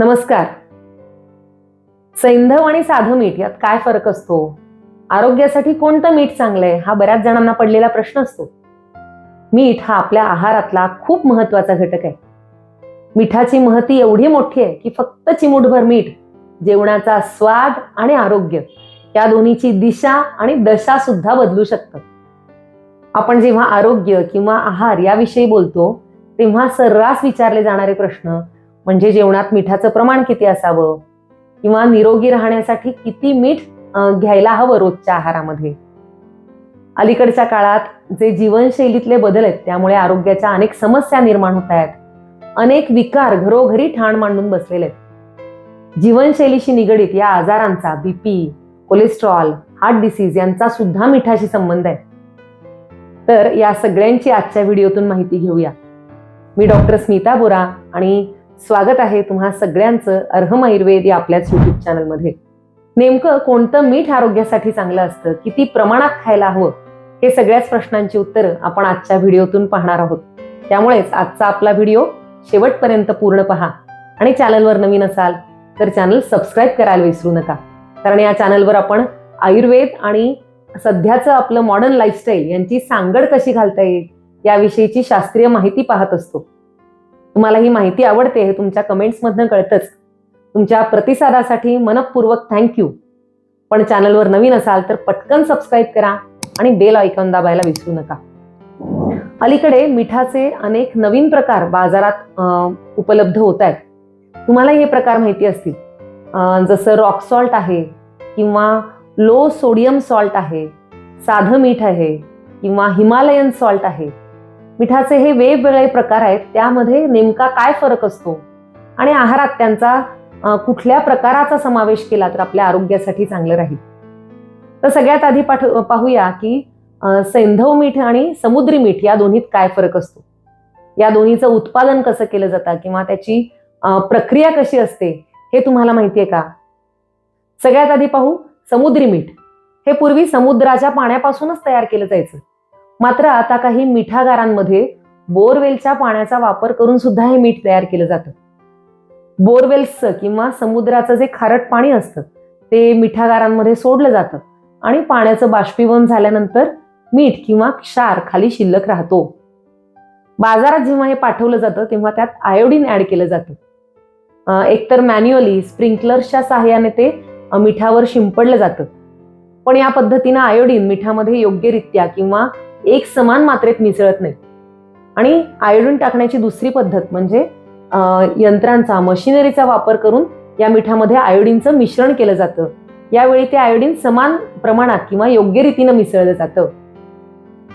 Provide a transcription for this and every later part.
नमस्कार. सैंधव आणि साधं मीठ यात काय फरक असतो? आरोग्यासाठी कोणतं मीठ चांगलं आहे हा बऱ्याच जणांना पडलेला प्रश्न असतो. मीठ हा आपल्या आहारातला खूप महत्त्वाचा घटक आहे. मिठाची महती एवढी मोठी आहे की फक्त चिमूटभर मीठ जेवणाचा स्वाद आणि आरोग्य या दोन्हीची दिशा आणि दशा सुद्धा बदलू शकतं. आपण जेव्हा आरोग्य किंवा आहार याविषयी बोलतो तेव्हा सर्रास विचारले जाणारे प्रश्न म्हणजे जेवणात मिठाचं प्रमाण किती असावं? किंवा निरोगी राहण्यासाठी किती मीठ घ्यायला हवं रोजच्या आहारामध्ये? अलीकडच्या काळात जे जीवनशैलीतले बदल आहेत त्यामुळे आरोग्याच्या अनेक समस्या निर्माण होत आहेत. अनेक विकार घरोघरी ठाण मांडून बसलेले आहेत. जीवनशैलीशी निगडीत या आजारांचा बीपी कोलेस्ट्रॉल हार्ट डिसीज यांचा सुद्धा मिठाशी संबंध आहे. तर या सगळ्यांची आजच्या व्हिडिओतून माहिती घेऊया. मी डॉक्टर स्मिता बोरा आणि स्वागत आहे तुम्हा सगळ्यांचं अर्हम आयुर्वेद या आपल्याच युट्यूब चॅनलमध्ये नेमकं कोणतं मीठ आरोग्यासाठी चांगलं असतं? किती प्रमाणात खायला हवं? हे सगळ्याच प्रश्नांची उत्तरं आपण आजच्या व्हिडिओतून पाहणार आहोत. त्यामुळेच आजचा आपला व्हिडिओ शेवटपर्यंत पूर्ण पहा. आणि चॅनलवर नवीन असाल तर चॅनल सबस्क्राईब करायला विसरू नका. कारण या चॅनलवर आपण आयुर्वेद आणि सध्याचं आपलं मॉडर्न लाईफस्टाईल यांची सांगड कशी घालता येईल याविषयीची शास्त्रीय माहिती पाहत असतो. तुम्हाला ही माहिती आवडते हे तुमच्या कमेंट्समधनं कळतंच. तुमच्या प्रतिसादासाठी मनपूर्वक थँक्यू पण चॅनलवर नवीन असाल तर पटकन सबस्क्राईब करा आणि बेल आयकॉन दाबायला विसरू नका. अलीकडे मिठाचे अनेक नवीन प्रकार बाजारात उपलब्ध होत आहेत तुम्हाला हे प्रकार माहिती असतील. जसं रॉक सॉल्ट आहे किंवा लो सोडियम सॉल्ट आहे साधं मीठ आहे किंवा हिमालयन सॉल्ट आहे. मिठाचे हे वेगवेगळे प्रकार आहेत त्यामध्ये नेमका काय फरक असतो? आणि आहारात त्यांचा कुठल्या प्रकाराचा समावेश केला तर आपल्या आरोग्यासाठी चांगलं राहील? तर सगळ्यात आधी पाठ पाहूया की सैंधव मीठ आणि समुद्री मीठ या दोन्हीत काय फरक असतो? या दोन्हीचं उत्पादन कसं केलं जातं किंवा त्याची प्रक्रिया कशी असते हे तुम्हाला माहिती आहे का? सगळ्यात आधी पाहू समुद्री मीठ. हे पूर्वी समुद्राच्या पाण्यापासूनच तयार केलं जायचं. मात्र आता काही मिठागारांमध्ये बोरवेलच्या पाण्याचा वापर करून सुद्धा हे मीठ तयार केलं जातं. बोरवेल्सचं किंवा समुद्राचं जे खारट पाणी असतं ते मिठागारांमध्ये सोडलं जातं आणि पाण्याचं बाष्पीभवन झाल्यानंतर मीठ किंवा क्षार खाली शिल्लक राहतो. बाजारात जेव्हा हे पाठवलं जातं तेव्हा त्यात आयोडीन ऍड केलं जातं. एकतर मॅन्युअली स्प्रिंकलर्सच्या सहाय्याने ते मिठावर शिंपडलं जातं. पण या पद्धतीनं आयोडीन मिठामध्ये योग्यरित्या किंवा एक समान मात्रेत मिसळत नाही आणि आयोडीन टाकण्याची दुसरी पद्धत म्हणजे यंत्रांचा मशिनरीचा वापर करून या मिठामध्ये आयोडीनचं मिश्रण केलं जातं. यावेळी ते आयोडीन समान प्रमाणात किंवा योग्य रीतीनं मिसळलं जातं.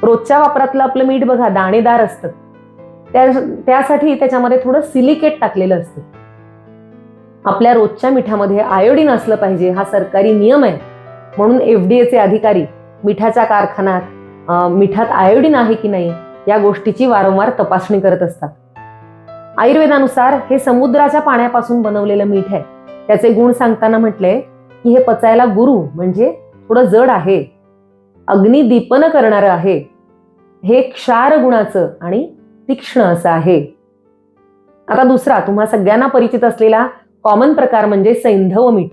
रोजच्या वापरातलं आपलं मीठ बघा दाणेदार असतं. त्या त्यासाठी त्याच्यामध्ये थोडं सिलिकेट टाकलेलं असतं. आपल्या रोजच्या मिठामध्ये आयोडीन असलं पाहिजे हा सरकारी नियम आहे. म्हणून एफ डी एचे अधिकारी मिठाच्या कारखान्यात मिठात आयोडीन आहे की नाही या गोष्टीची वारंवार तपासणी करत असतात. आयुर्वेदानुसार हे समुद्राच्या पाण्यापासून बनवलेलं मीठ आहे. त्याचे गुण सांगताना म्हटले की हे पचायला गुरु म्हणजे थोडं जड आहे. अग्निदीपन करणारं आहे. हे क्षार गुणाचं आणि तीक्ष्ण असं आहे. आता दुसरा तुम्हा सगळ्यांना परिचित असलेला कॉमन प्रकार म्हणजे सैंधव मीठ.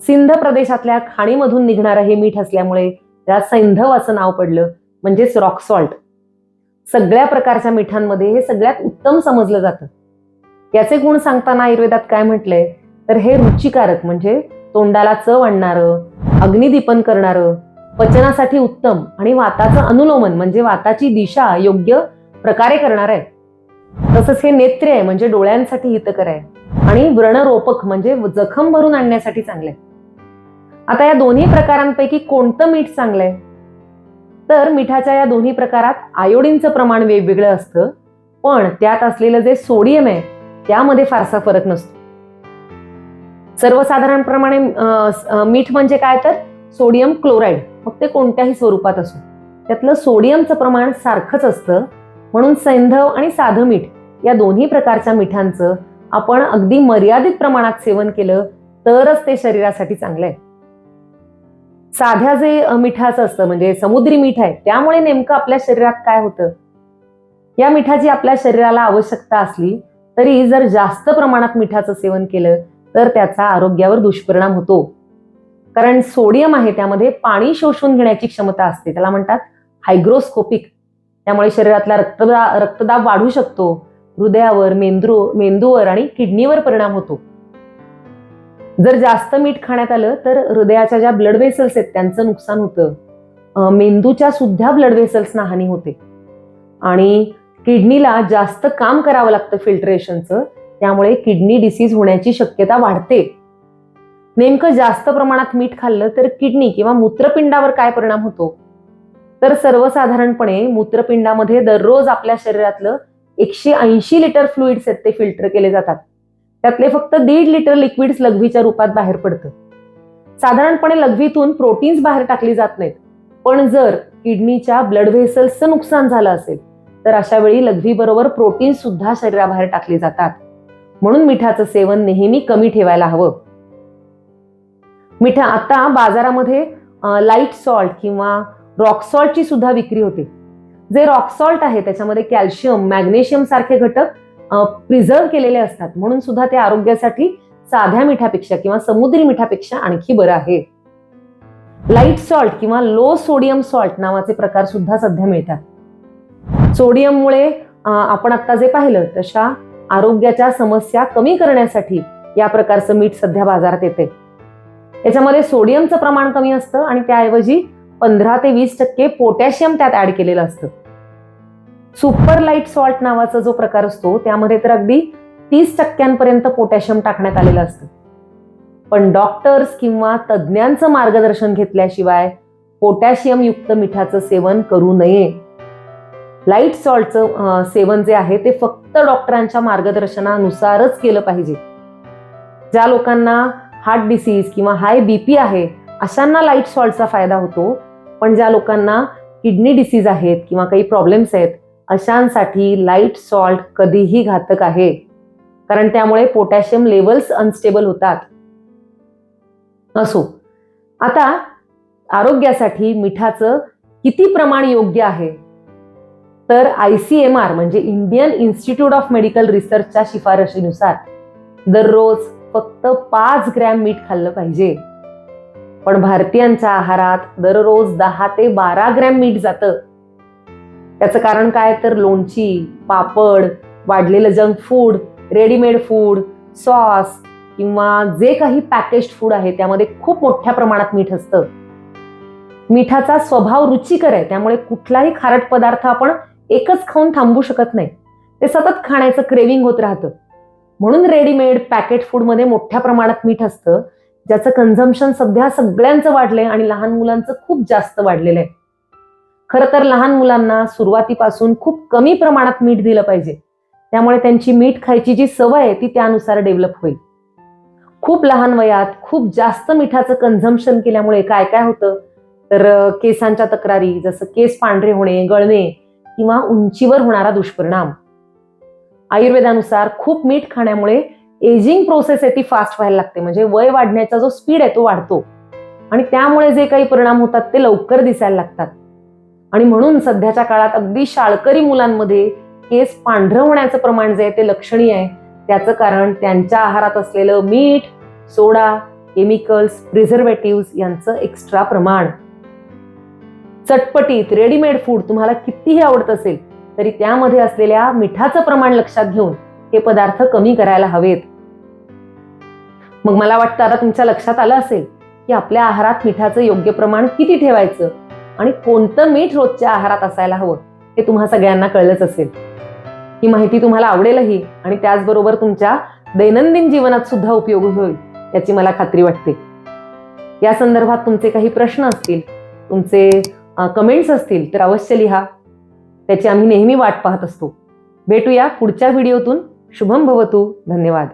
सिंध प्रदेशातल्या खाणीमधून निघणारं हे मीठ असल्यामुळे त्याला सैंधव असं नाव पडलं म्हणजेच रॉक सॉल्ट सगळ्या प्रकारच्या मिठांमध्ये हे सगळ्यात उत्तम समजलं जातं. याचे गुण सांगताना आयुर्वेदात काय म्हटलंय? तर हे रुचिकारक म्हणजे तोंडाला चव आणणारं अग्निदीपन करणारं पचनासाठी उत्तम आणि वाताचं अनुलोमन म्हणजे वाताची दिशा योग्य प्रकारे करणार आहे. तसंच हे नेत्रे आहे म्हणजे डोळ्यांसाठी हितकर आहे. आणि व्रणरोपक म्हणजे जखम भरून आणण्यासाठी चांगलं आहे. आता या दोन्ही प्रकारांपैकी कोणतं मीठ चांगलं आहे? तर मिठाच्या या दोन्ही प्रकारात आयोडीनचं प्रमाण वेगवेगळं असतं पण त्यात असलेलं जे सोडियम आहे त्यामध्ये फारसा फरक नसतो. सर्वसाधारणप्रमाणे मीठ म्हणजे काय तर? सोडियम क्लोराईड मग ते कोणत्याही स्वरूपात असो. त्यातलं सोडियमचं प्रमाण सारखंच असतं. म्हणून सैंधव आणि साधं मीठ या दोन्ही प्रकारच्या मिठांचं आपण अगदी मर्यादित प्रमाणात सेवन केलं तरच ते शरीरासाठी चांगलं आहे. साध्या जे मिठाचं असतं म्हणजे समुद्री मीठ आहे त्यामुळे नेमकं आपल्या शरीरात काय होतं? या मिठाची आपल्या शरीराला आवश्यकता असली तरी जर जास्त प्रमाणात मिठाचं सेवन केलं तर त्याचा आरोग्यावर दुष्परिणाम होतो. कारण सोडियम आहे त्यामध्ये पाणी शोषून घेण्याची क्षमता असते. त्याला म्हणतात हायग्रोस्कोपिक. त्यामुळे शरीरातला रक्तदा रक्तदाब वाढू शकतो. हृदयावर मेंदू मेंदूवर आणि किडनीवर परिणाम होतो. जर जास्त मीठ खाण्यात आलं तर हृदयाच्या ज्या ब्लड वेसल्स आहेत त्यांचं नुकसान होतं. मेंदूच्या सुद्धा ब्लड वेसल्सना हानी होते. आणि किडनीला जास्त काम करावं लागतं फिल्ट्रेशनचं त्यामुळे किडनी डिसीज होण्याची शक्यता वाढते. नेमकं जास्त प्रमाणात मीठ खाल्लं तर किडनी किंवा मूत्रपिंडावर काय परिणाम होतो? तर सर्वसाधारणपणे मूत्रपिंडामध्ये दररोज आपल्या शरीरातलं एकशे ऐंशी लिटर फ्लुइड्स आहेत ते फिल्टर केले जातात. त्यातले फक्त दीड लिटर लिक्विड्स लघवीच्या रूपात बाहेर पडतं. साधारणपणे लघवीतून प्रोटीन्स बाहेर टाकली जात नाहीत. पण जर किडनीच्या ब्लड व्हेसल्सचं नुकसान झालं असेल तर अशा वेळी लघवी बरोबर प्रोटीन सुद्धा शरीराबाहेर टाकली जातात. म्हणून मिठाचं सेवन नेहमी कमी ठेवायला हवं. मिठा आता बाजारामध्ये लाइट सॉल्ट किंवा रॉक सॉल्टची सुद्धा विक्री होते. जे रॉक सॉल्ट आहे त्याच्यामध्ये कॅल्शियम मॅग्नेशियम सारखे घटक प्रिझर्व केलेले असतात. म्हणून सुद्धा ते आरोग्यासाठी साध्या मिठापेक्षा किंवा समुद्री मिठापेक्षा आणखी बरं आहे. लाइट सॉल्ट किंवा लो सोडियम सॉल्ट नावाचे प्रकार सुद्धा सध्या मिळतात. सोडियममुळे आपण आता जे पाहिलं तशा आरोग्याच्या समस्या कमी करण्यासाठी या प्रकारचं मीठ सध्या बाजारात येते. याच्यामध्ये सोडियमचं प्रमाण कमी असतं आणि त्याऐवजी पंधरा ते वीस टक्के पोटॅशियम त्यात ऍड केलेलं असतं. सुपर लाइट सॉल्ट नावाचा जो प्रकार असतो त्यामध्ये तर अगदी तीस टक्क्यांपर्यंत पोटॅशियम टाकण्यात आलेलं असतं. पण डॉक्टर्स किंवा तज्ज्ञांचं मार्गदर्शन घेतल्याशिवाय पोटॅशियम युक्त मिठाचं सेवन करू नये. लाइट सॉल्टचं सेवन जे आहे ते फक्त डॉक्टरांच्या मार्गदर्शनानुसारच केलं पाहिजे. ज्या लोकांना हार्ट डिसीज किंवा हाय बीपी आहे अशांना लाइट सॉल्टचा फायदा होतो. पण ज्या लोकांना किडनी डिसीज आहेत किंवा काही प्रॉब्लेम्स आहेत अशांसाठी लाइट सॉल्ट कधीही घातक आहे. कारण त्यामुळे पोटॅशियम लेवल्स अनस्टेबल होतात. असो. आता आरोग्यासाठी मिठाचं किती प्रमाण योग्य आहे? तर आय सी एम आर म्हणजे इंडियन इन्स्टिट्यूट ऑफ मेडिकल रिसर्चच्या शिफारशीनुसार दररोज फक्त पाच ग्रॅम मीठ खाल्लं पाहिजे. पण भारतीयांच्या आहारात दररोज दहा ते बारा ग्रॅम मीठ जातं. त्याचं कारण काय? तर लोणची पापड वाढलेलं junk food readymade food sauce किंवा जे काही पॅकेज्ड फूड आहे त्यामध्ये खूप मोठ्या प्रमाणात मीठ असतं. मिठाचा स्वभाव रुचिकर आहे त्यामुळे कुठलाही खारट पदार्थ आपण एकच खाऊन थांबू शकत नाही. ते सतत खाण्याचं क्रेविंग होत राहतं. म्हणून रेडीमेड पॅकेट फूडमध्ये मोठ्या प्रमाणात मीठ असतं ज्याचं कन्झम्पन सध्या सगळ्यांचं वाढलंय आणि लहान मुलांचं खूप जास्त वाढलेलं आहे. खरं तर लहान मुलांना सुरुवातीपासून खूप कमी प्रमाणात मीठ दिलं पाहिजे. त्यामुळे त्यांची मीठ खायची जी सवय आहे ती त्यानुसार डेव्हलप होईल. खूप लहान वयात खूप जास्त मिठाचं कन्झम्पशन केल्यामुळे काय काय होतं? तर केसांच्या तक्रारी जसं केस पांढरे होणे गळणे किंवा उंचीवर होणारा दुष्परिणाम. आयुर्वेदानुसार खूप मीठ खाण्यामुळे एजिंग प्रोसेस आहे ती फास्ट व्हायला लागते. म्हणजे वय वाढण्याचा जो स्पीड आहे तो वाढतो. आणि त्यामुळे जे काही परिणाम होतात ते लवकर दिसायला लागतात. आणि म्हणून सध्याच्या काळात अगदी शाळकरी मुलांमध्ये केस पांढरं होण्याचं प्रमाण जे आहे ते लक्षणीय आहे. त्याचं कारण त्यांच्या आहारात असलेलं मीठ सोडा केमिकल्स प्रिझर्वेटिव्ह यांचं एक्स्ट्रा प्रमाण. चटपटीत रेडीमेड फूड तुम्हाला कितीही आवडत असेल तरी त्यामध्ये असलेल्या मिठाचं प्रमाण लक्षात घेऊन हे पदार्थ कमी करायला हवेत. मग मला वाटतं आता तुमच्या लक्षात आलं असेल की आपल्या आहारात मिठाचं योग्य प्रमाण किती ठेवायचं? आणि कोणतं मीठ रोजच्या आहारात असायला हवं हे तुम्हा सगळ्यांना कळलंच असेल. ही माहिती तुम्हाला आवडेलही आणि त्याचबरोबर तुमच्या दैनंदिन जीवनात सुद्धा उपयोगी होईल याची मला खात्री वाटते. या संदर्भात तुमचे काही प्रश्न असतील तुमचे कमेंट्स असतील तर अवश्य लिहा. त्याची आम्ही नेहमी वाट पाहत असतो. भेटूया पुढच्या व्हिडिओतून. शुभम भवतू. धन्यवाद.